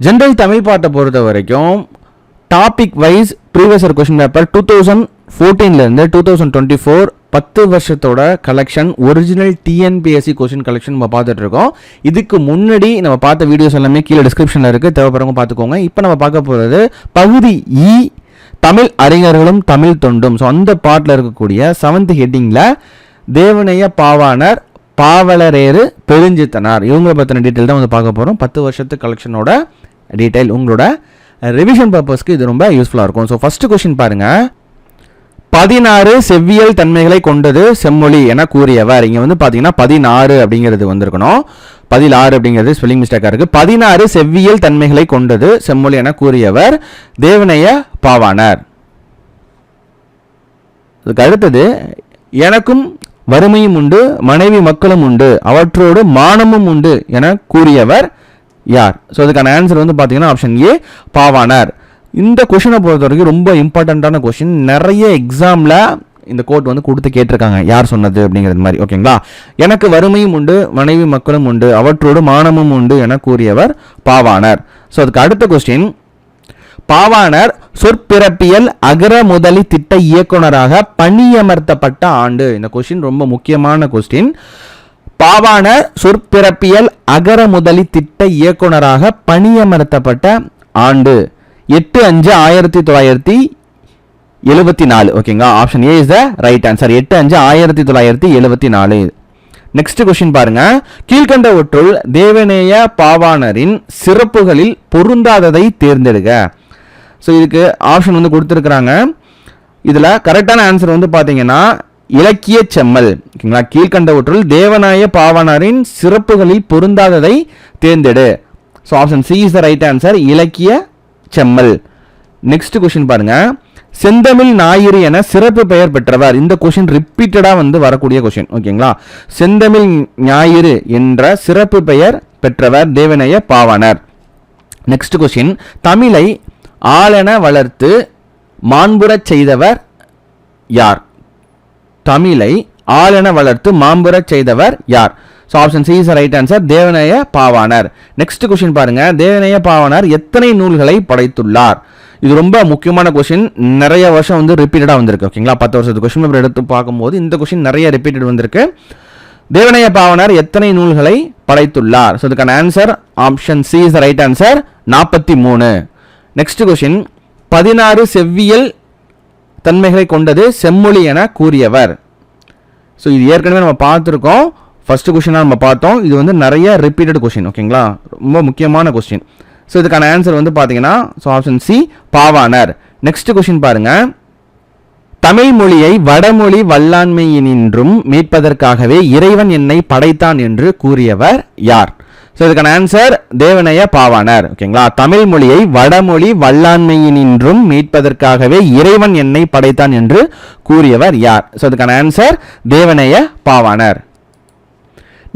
General Tamil பாட்டை பொறுத்த வரைக்கும் topic wise previous year question paper two thousand ஃபோர்டீன்லேருந்து two thousand twenty four பத்து வருஷத்தோட collection original TNPSC question collection நம்ம பார்த்துட்டு இருக்கோம். இதுக்கு முன்னாடி நம்ம பார்த்த வீடியோஸ் எல்லாமே கீழே டிஸ்கிரிப்ஷனில் இருக்குது தேவைப்படுறவங்க பார்த்துக்கோங்க. இப்போ நம்ம பார்க்க போகிறது பகுதி இ தமிழ் அறிஞர்களும் தமிழ் தொண்டும். ஸோ அந்த பாட்டில் இருக்கக்கூடிய செவன்த் ஹெட்டிங்கில் தேவனைய பாவாணர் பாவலரேறு பெருஞ்சித்தனார். இவங்களை பற்றின டீட்டெயில் தான் வந்து பார்க்க போகிறோம் பத்து வருஷத்து கலெக்ஷனோட டீட்டெயில் உங்களோட ரிவிஷன் பர்பஸ்க்கு இது ரொம்ப யூஸ்ஃபுல்லாக இருக்கும். ஸோ ஃபஸ்ட்டு கொஷின் பாருங்கள் பதினாறு செவ்வியல் தன்மைகளை கொண்டது செம்மொழி என கூறியவர். இங்கே வந்து பார்த்தீங்கன்னா பதினாறு அப்படிங்கிறது வந்திருக்கணும். பதினாறு அப்படிங்கிறது ஸ்பெல்லிங் மிஸ்டேக்காக இருக்குது பதினாறு செவ்வியல் தன்மைகளை கொண்டது செம்மொழி என கூறியவர் தேவனைய பாவானர் அதுக்கு அடுத்தது எனக்கும் வறுமையும் உண்டு மனைவி மக்களும் உண்டு அவற்றோடு மானமும் உண்டு என கூறியவர் யார்? ஸோ அதுக்கான ஆன்சர் வந்து பார்த்தீங்கன்னா ஆப்ஷன் ஏ பாவானார் இந்த கொஷினை பொறுத்த வரைக்கும் ரொம்ப இம்பார்ட்டண்ட்டான கொஷின் நிறைய எக்ஸாமில் இந்த கோட் வந்து கொடுத்து கேட்டிருக்காங்க. யார் சொன்னது அப்படிங்கிறது மாதிரி. ஓகேங்களா எனக்கு வறுமையும் உண்டு மனைவி மக்களும் உண்டு அவற்றோடு மானமும் உண்டு என கூறியவர் பாவானர் ஸோ அதுக்கு அடுத்த கொஸ்டின் பாவானர் சொற்பிறப்பியல் அகர முதலி திட்ட இயக்குனராக பணியமர்த்தப்பட்ட ஆண்டு. இந்த கொஸ்டின் ரொம்ப முக்கியமான கொஸ்டின் பாவான சொற்பிறப்பியல் அகர முதலி திட்ட இயக்குனராக பணியமர்த்தப்பட்ட ஆண்டு. எட்டு அஞ்சு ஆயிரத்தி தொள்ளாயிரத்தி எழுபத்தி நாலு. ஓகேங்களா option A is the right answer எட்டு அஞ்சு ஆயிரத்தி தொள்ளாயிரத்தி எழுபத்தி நாலு. நெக்ஸ்ட் கொஸ்டின் பாருங்க. கீழ்கண்டவற்றுள் தேவநேய பாவாணரின் சிறப்புகளில் பொருந்தாததை தேர்ந்தெடுக்க ஸோ இதுக்கு ஆப்ஷன் வந்து கொடுத்துருக்குறாங்க. இதில் கரெக்டான ஆன்சர் வந்து பார்த்தீங்கன்னா இலக்கிய செம்மல். ஓகேங்களா? கீழ்கண்டவற்றுள் தேவநாய பாவாணரின் சிறப்புகளில் பொருந்தாததை தேர்ந்தெடு. So option C is the right answer இலக்கிய செம்மல். நெக்ஸ்ட் கொஷின் பாருங்க. செந்தமிழ் ஞாயிறு என சிறப்பு பெயர் பெற்றவர். இந்த கொஷின் ரிப்பீட்டடாக வந்து வரக்கூடிய கொஷின் ஓகேங்களா? செந்தமிழ் ஞாயிறு என்ற சிறப்பு பெயர் பெற்றவர் தேவநாய பாவனர். நெக்ஸ்ட் கொஷின் தமிழை ஆளென வளர்த்து மாண்புறச் செய்தவர் யார்? தமிழை ஆளென வளர்த்து மாம்புறச் செய்தவர் யார்? So option C is right answer Devaneya Pavanar. Next question பாருங்க. தேவநேய பாவாணர் எத்தனை நூல்களை படைத்துள்ளார்? இது ரொம்ப முக்கியமான கொஷின் நிறைய வருஷம் வந்து ரிப்பீட்டடாக வந்திருக்கு. ஓகேங்களா பத்து வருஷத்து கொஷின் பேப்பர் எடுத்து பார்க்கும்போது இந்த கொஷின் நிறைய ரிப்பீட்டட் வந்திருக்கு. தேவநேய பாவனர் எத்தனை நூல்களை படைத்துள்ளார்? ஸோ இதுக்கான answer option C is right answer நாற்பத்தி மூணு. நெக்ஸ்ட் கொஷின் பதினாறு செவ்வியல் தன்மைகளை கொண்டது செம்மொழி என கூறியவர். ஸோ இது ஏற்கனவே நம்ம பார்த்துருக்கோம். ஃபஸ்ட்டு கொஷினாக நம்ம பார்த்தோம். இது வந்து நிறைய ரிப்பீட்டட் கொஷின் ஓகேங்களா ரொம்ப முக்கியமான கொஸ்டின் ஸோ இதுக்கான ஆன்சர் வந்து பார்த்தீங்கன்னா so option C Pavanar next question பாருங்க. தமிழ் மொழியை வடமொழி வல்லாண்மையினின்றும் மீட்பதற்காகவே இறைவன் என்னை படைத்தான் என்று கூறியவர் யார்? ஸோ இதுக்கான ஆன்சர் தேவனைய பாவாணர். ஓகேங்களா? தமிழ் மொழியை வடமொழி வல்லாண்மையினின்றும் மீட்பதற்காகவே இறைவன் என்னை படைத்தான் என்று கூறியவர் யார்? ஸோ இதுக்கான answer Devaneya Pavanar.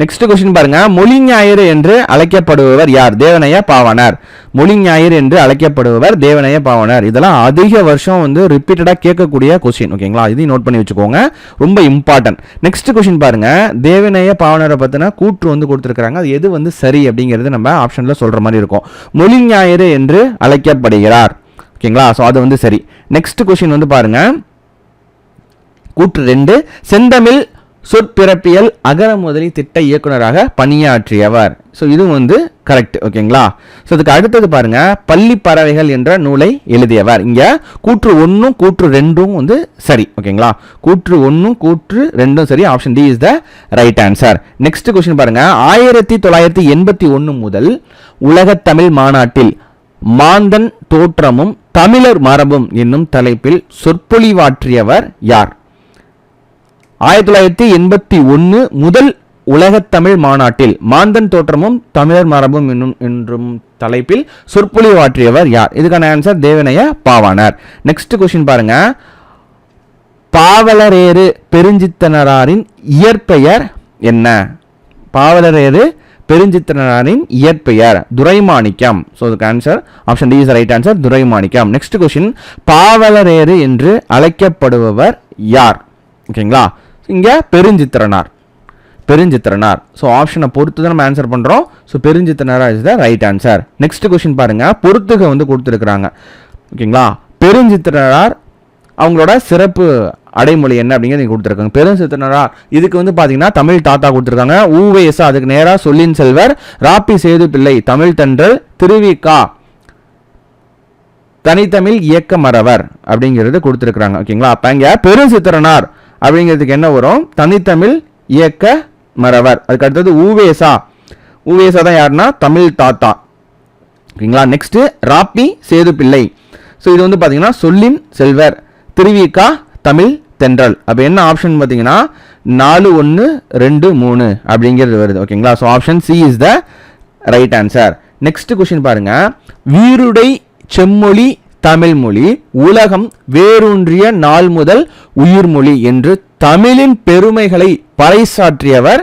Next question பாருங்க. மொழி ஞாயிறு என்று அழைக்கப்படுபவர் யார்? தேவனைய பாவனர்? மொழி ஞாயிறு என்று அழைக்கப்படுபவர் தேவனைய பாவனர்? இதெல்லாம் அதிக வருஷம் வந்து ரிப்பீட்டடாக கேட்கக்கூடிய கொஸ்டின் ஓகேங்களா இதையும் நோட் பண்ணி வச்சுக்கோங்க. ரொம்ப இம்பார்ட்டன்ட் நெக்ஸ்ட் கொஸ்டின் பாருங்க. தேவனைய பாவனரை பற்றின கூற்று வந்து கொடுத்துருக்காங்க அது எது வந்து சரி அப்படிங்கிறது நம்ம ஆப்ஷனில் சொல்கிற மாதிரி இருக்கும். மொழி ஞாயிறு என்று அழைக்கப்படுகிறார். ஓகேங்களா ஸோ அது வந்து சரி. நெக்ஸ்ட் கொஸ்டின் வந்து பாருங்க. கூற்று ரெண்டு. செந்தமிழ் சொற்பிறப்பியல் அகர முதலி திட்ட இயக்குனராக பணியாற்றியவர். ஸோ இதுவும் வந்து கரெக்ட் ஓகேங்களா ஸோ அதுக்கு அடுத்தது பாருங்க பள்ளி பறவைகள் என்ற நூலை எழுதியவர். இங்க கூற்று ஒன்றும் கூற்று ரெண்டும் வந்து சரி ஓகேங்களா கூற்று ஒன்றும் கூற்று ரெண்டும் சரி option D is the right answer next question பாருங்க ஆயிரத்தி தொள்ளாயிரத்தி எண்பத்தி ஒன்று முதல் உலகத் தமிழ் மாநாட்டில் மாந்தன் தோற்றமும் தமிழர் மரபும் என்னும் தலைப்பில் சொற்பொழிவாற்றியவர் யார்? ஆயிரத்தி தொள்ளாயிரத்தி எண்பத்தி ஒன்று முதல் உலகத்தமிழ் மாநாட்டில் மாந்தன் தோற்றமும் தமிழர் மரபும் என்னும் என்றும் தலைப்பில் சொற்பொழிவாற்றியவர் யார்? இதுக்கான answer Devaneya Pavanar. Next question பாருங்க. பாவலரேறு பெருஞ்சித்தனராரின் இயற்பெயர் என்ன? பாவலரேறு பெருஞ்சித்திரனாரின் இயற்பெயர் துரைமாணிக்கம். ஸோ அதுக்கு answer option D is right answer Duraimanickam. Next question Pavalareru என்று அழைக்கப்படுபவர் யார்? ஓகேங்களா இங்கே பெருஞ்சித்திரனார். பெருஞ்சித்திரனார். ஸோ ஆப்ஷனை பொறுத்து தான் நம்ம ஆன்சர் பண்ணுறோம் so Perunchithiranar is the right answer next question பாருங்க. பொறுத்துக வந்து கொடுத்துருக்குறாங்க. ஓகேங்களா? பெருஞ்சித்திரனார் அவங்களோட சிறப்பு அடைமொழி என்ன அப்படிங்கிறது நீங்கள் கொடுத்துருக்காங்க. பெருஞ்சித்திரனார் இதுக்கு வந்து பார்த்தீங்கன்னா தமிழ் தாத்தா கொடுத்துருக்காங்க. ஊவேசா அதுக்கு நேராக சொல்லின் செல்வர். ராப்பி சேது பிள்ளை தமிழ் தன்றல் திருவிக்கா. தனித்தமிழ் இயக்க மறவர் அப்படிங்கிறது கொடுத்துருக்குறாங்க. ஓகேங்களா? அப்போ இங்கே பெருஞ்சித்திரனார். அப்படிங்கிறதுக்கு என்ன வரும்? தனித்தமிழ் இயக்க மறவர். அதுக்கு அடுத்தது ஊவேசா. ஊவேசா தான் யாருன்னா? தமிழ் தாத்தா. ஓகேங்களா? நெக்ஸ்ட்டு ராப்பி சேது பிள்ளை ஸோ இது வந்து பார்த்தீங்கன்னா சொல்லின் செல்வர். திருவிக்கா தமிழ் தென்றல். அப்போ என்ன ஆப்ஷன் பார்த்தீங்கன்னா நாலு ஒன்று ரெண்டு மூணு அப்படிங்கிறது வருது. ஓகேங்களா? So option C is the right answer next question பாருங்கள் வீருடை செம்மொழி தமிழ்மொழி உலகம் வேரூன்றிய நாள் முதல் உயிர்மொழி என்று தமிழின் பெருமைகளை பறைசாற்றியவர்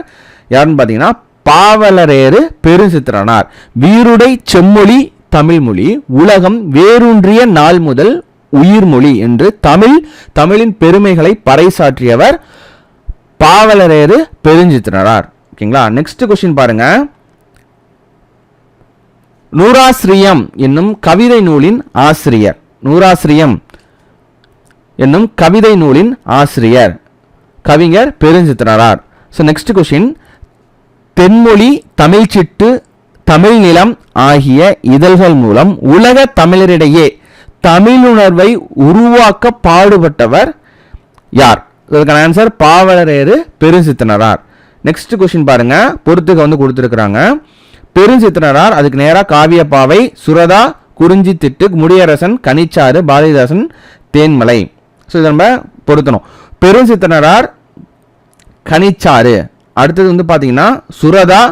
யாருன்னு பார்த்தீங்கன்னா பாவலரேறு பெருஞ்சித்திரனார். வீருடை செம்மொழி தமிழ்மொழி உலகம் வேரூன்றிய நாள் முதல் உயிர்மொழி என்று தமிழ் தமிழின் பெருமைகளை பறைசாற்றியவர் பாவலரேறு பெருஞ்சித்திரனார். ஓகேங்களா? நெக்ஸ்ட் கொஸ்டின் பாருங்கள் நூராசிரியம் என்னும் கவிதை நூலின் ஆசிரியர். நூராசிரியம் என்னும் கவிதை நூலின் ஆசிரியர். கவிஞர் Perunchithiranar. So next question Thenmozhi Tamilchittu Tamil Nilam ஆகிய இதழ்கள் மூலம் உலக தமிழரிடையே தமிழுணர்வை உருவாக்க பாடுபட்டவர் யார்? இதற்கான answer Pavalareru Perunchithiranar. Next question பாருங்க. பொறுத்துக்க வந்து கொடுத்துருக்குறாங்க. பெருஞ்சித்திரனார். அதுக்கு நேராக காவியப்பாவை சுரதா குறிஞ்சி திட்டு முடியரசன் கனிச்சாறு பாரதிதாசன் தேன்மலை. ஸோ இதை நம்ம பொருத்தணும். பெருஞ்சித்திரனார் கனிச்சாறு. அடுத்தது வந்து பார்த்தீங்கன்னா சுரதா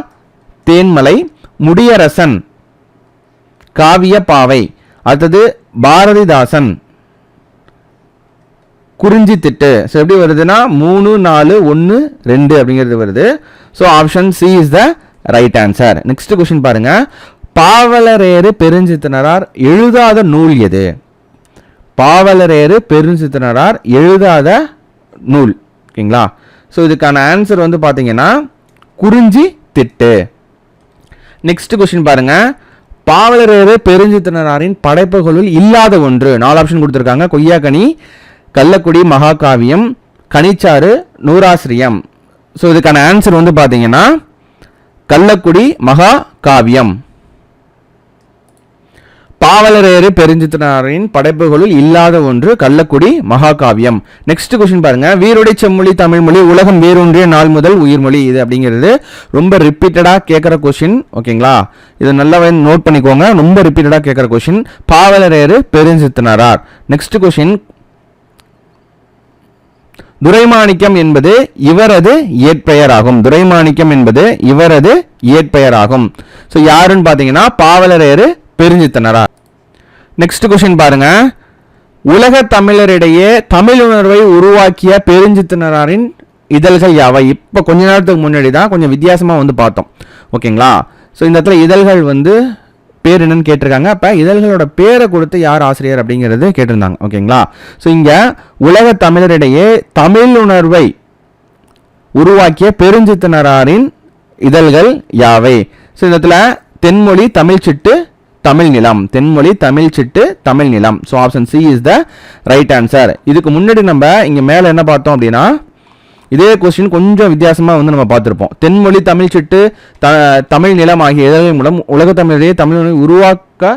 தேன்மலை முடியரசன் காவிய பாவை அடுத்தது பாரதிதாசன் குறிஞ்சி திட்டு ஸோ எப்படி வருதுன்னா மூணு நாலு ஒன்று ரெண்டு அப்படிங்கிறது வருது. So option C is the right answer next question பாருங்க. பாவலரேறு பெருஞ்சித்தினரார் எழுதாத நூல் எது? பாவலரேறு பெருஞ்சித்தினரார் எழுதாத நூல். ஓகேங்களா? ஸோ இதுக்கான ஆன்சர் வந்து பார்த்தீங்கன்னா குறிஞ்சி திட்டு. நெக்ஸ்ட் கொஸ்டின் பாருங்க. பாவலரேறு பெருஞ்சித்தினராரின் படைப்புகளுள் இல்லாத ஒன்று. நாலு ஆப்ஷன் கொடுத்துருக்காங்க. கொய்யாக்கனி கள்ளக்குடி மகாகாவியம் கனிச்சாறு நூராசிரியம் ஸோ இதுக்கான ஆன்சர் வந்து பார்த்தீங்கன்னா கள்ளக்குடி மகா காவியம். பாவலரேறு பெருஞ்சித்தனாரின் படைப்புகளுள் இல்லாத ஒன்று கள்ளக்குடி மகாகாவியம் நெக்ஸ்ட் கொஸ்டின் பாருங்க. வீருடை செம்மொழி தமிழ்மொழி உலகம் வேரூன்றிய நாள் முதல் உயிர்மொழி இது அப்படிங்கிறது ரொம்ப ரிப்பீட்டடாக கேட்குற கொஸ்டின் ஓகேங்களா இதை நல்லா நோட் பண்ணிக்கோங்க. ரொம்ப ரிப்பீட்டடாக கேட்குற question Pavalareru Perunchithanar. Next question Duraimanickam என்பது இவரது இயற்பெயராகும். துரைமாணிக்கம் என்பது இவரது இயற்பெயராகும். ஸோ யாருன்னு பார்த்தீங்கன்னா பாவலரேறு பெருஞ்சித்தனரா. நெக்ஸ்ட் கொஸ்டின் பாருங்க. உலக தமிழரிடையே தமிழ் உணர்வை உருவாக்கிய பெருஞ்சித்தினராரின் இதழ்கள் யாவை? இப்போ கொஞ்ச நேரத்துக்கு முன்னாடி தான் கொஞ்சம் வித்தியாசமாக வந்து பார்த்தோம். ஓகேங்களா ஸோ இந்த இடத்துல இதழ்கள் வந்து பேர் என்னன்னு கேட்டிருக்காங்க. அப்போ இதழ்களோட பேரை கொடுத்து யார் ஆசிரியர் அப்படிங்கிறது கேட்டிருந்தாங்க. ஓகேங்களா? ஸோ இங்கே உலக தமிழரிடையே தமிழ் உணர்வை உருவாக்கிய பெருஞ்சித்தனராரின் இதழ்கள் யாவை? ஸோ இந்த இடத்துல தென்மொழி தமிழ் சிட்டு தமிழ் நிலம். தென்மொழி தமிழ் சிட்டு தமிழ் நிலம். So option C is the right answer இதுக்கு முன்னாடி நம்ம இங்கே மேலே என்ன பார்த்தோம் அப்படின்னா இதே கொஸ்டின் கொஞ்சம் வித்தியாசமாக வந்து நம்ம பார்த்துருப்போம். தென்மொழி தமிழ் சிட்டு த தமிழ் நிலம் ஆகிய இதழ்கள் மூலம் உலக தமிழிலேயே தமிழ் உருவாக்க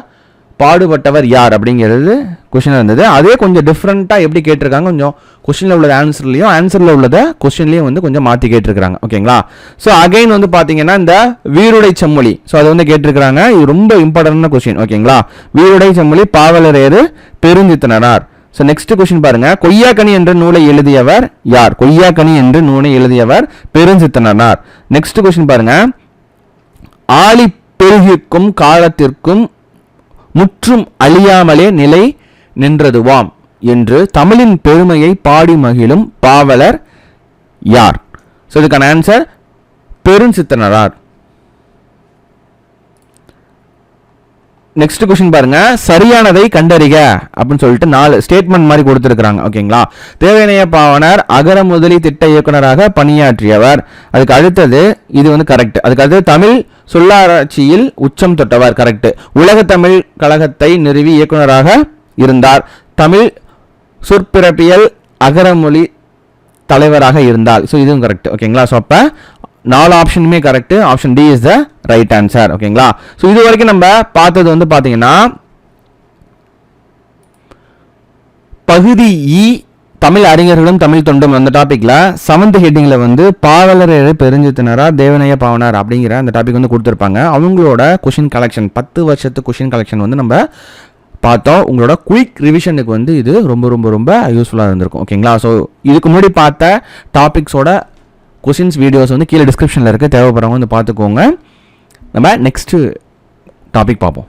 பாடுபட்டவர் யார் அப்படிங்கிறது கொஷின் இருந்தது. அதே கொஞ்சம் டிஃப்ரெண்ட்டாக எப்படி கேட்டிருக்காங்க கொஞ்சம் கொஷினில் உள்ளது ஆன்சர்லையும் ஆன்சரில் உள்ளதை கொஸ்டின்லேயும் வந்து கொஞ்சம் மாற்றி கேட்டிருக்கிறாங்க. ஓகேங்களா ஸோ அகைன் வந்து பார்த்தீங்கன்னா இந்த வீருடை செம்மொழி. ஸோ அது வந்து கேட்டிருக்கிறாங்க. இது ரொம்ப இம்பார்ட்டன்டான கொஷின் ஓகேங்களா வீருடை செம்மொழி Pavalareru Perunchithanar so next question பாருங்க. கொய்யாக்கனி என்ற நூலை எழுதியவர் யார்? கொய்யாக்கனி என்று நூலை எழுதியவர் பெருஞ்சித்தனார். நெக்ஸ்ட் கொஸ்டின் பாருங்க. ஆழி பெருகிக்கும் காலத்திற்கும் முற்றும் அழியாமலே நிலை நின்றதுவாம் என்று தமிழின் பெருமையை பாடி மகிழும் பாவலர் யார்? ஸோ இதுக்கான ஆன்சர் பெருஞ்சித்தனரார் நெக்ஸ்ட் கொஸ்டின் பாருங்க. சரியானதை கண்டறிக அப்படின்னு சொல்லிட்டு நாலு ஸ்டேட்மெண்ட் மாதிரி கொடுத்துருக்காங்க ஓகேங்களா தேவநேய பாவனர் அகர முதலி திட்ட இயக்குனராக பணியாற்றியவர். அதுக்கு அடுத்தது இது வந்து கரெக்ட் அதுக்கு அடுத்தது தமிழ் சொல்லாராய்ச்சியில் உச்சம் தொட்டவர். கரெக்ட் உலக தமிழ் கழகத்தை நிறுவி இயக்குனராக இருந்தார். தமிழ் சொற்பிறப்பியல் அகரமொழி தலைவராக இருந்தால் ஸோ இதுவும் கரெக்ட் ஓகேங்களா ஸோ அப்போ நாலு ஆப்ஷனுமே correct option D is the right answer ஓகேங்களா ஸோ இது வரைக்கும் நம்ம பார்த்தது வந்து பார்த்தீங்கன்னா பகுதி இ தமிழ் அறிஞர்களும் தமிழ் தொண்டும் அந்த டாப்பிக்கில் செவன்த் ஹெட்டிங்கில் வந்து பாவலர் பெருஞ்சித்தினரா தேவனைய பாவனார் அப்படிங்கிற அந்த டாபிக் வந்து கொடுத்துருப்பாங்க. அவங்களோட கொஷின் கலெக்ஷன் பத்து வருஷத்து கொஷின் கலெக்ஷன் வந்து நம்ம பார்த்தோம். உங்களோட குயிக் ரிவிஷனுக்கு வந்து இது ரொம்ப ரொம்ப ரொம்ப யூஸ்ஃபுல்லாக இருந்திருக்கும் ஓகேங்களா ஸோ இதுக்கு முன்னாடி பார்த்த டாபிக்ஸோட கொஷின்ஸ் வீடியோஸ் வந்து கீழே டிஸ்கிரிப்ஷனில் இருக்க. தேவைப்படுறவங்க வந்து பார்த்துக்கோங்க. நம்ம நெக்ஸ்ட்டு டாபிக் பார்ப்போம்.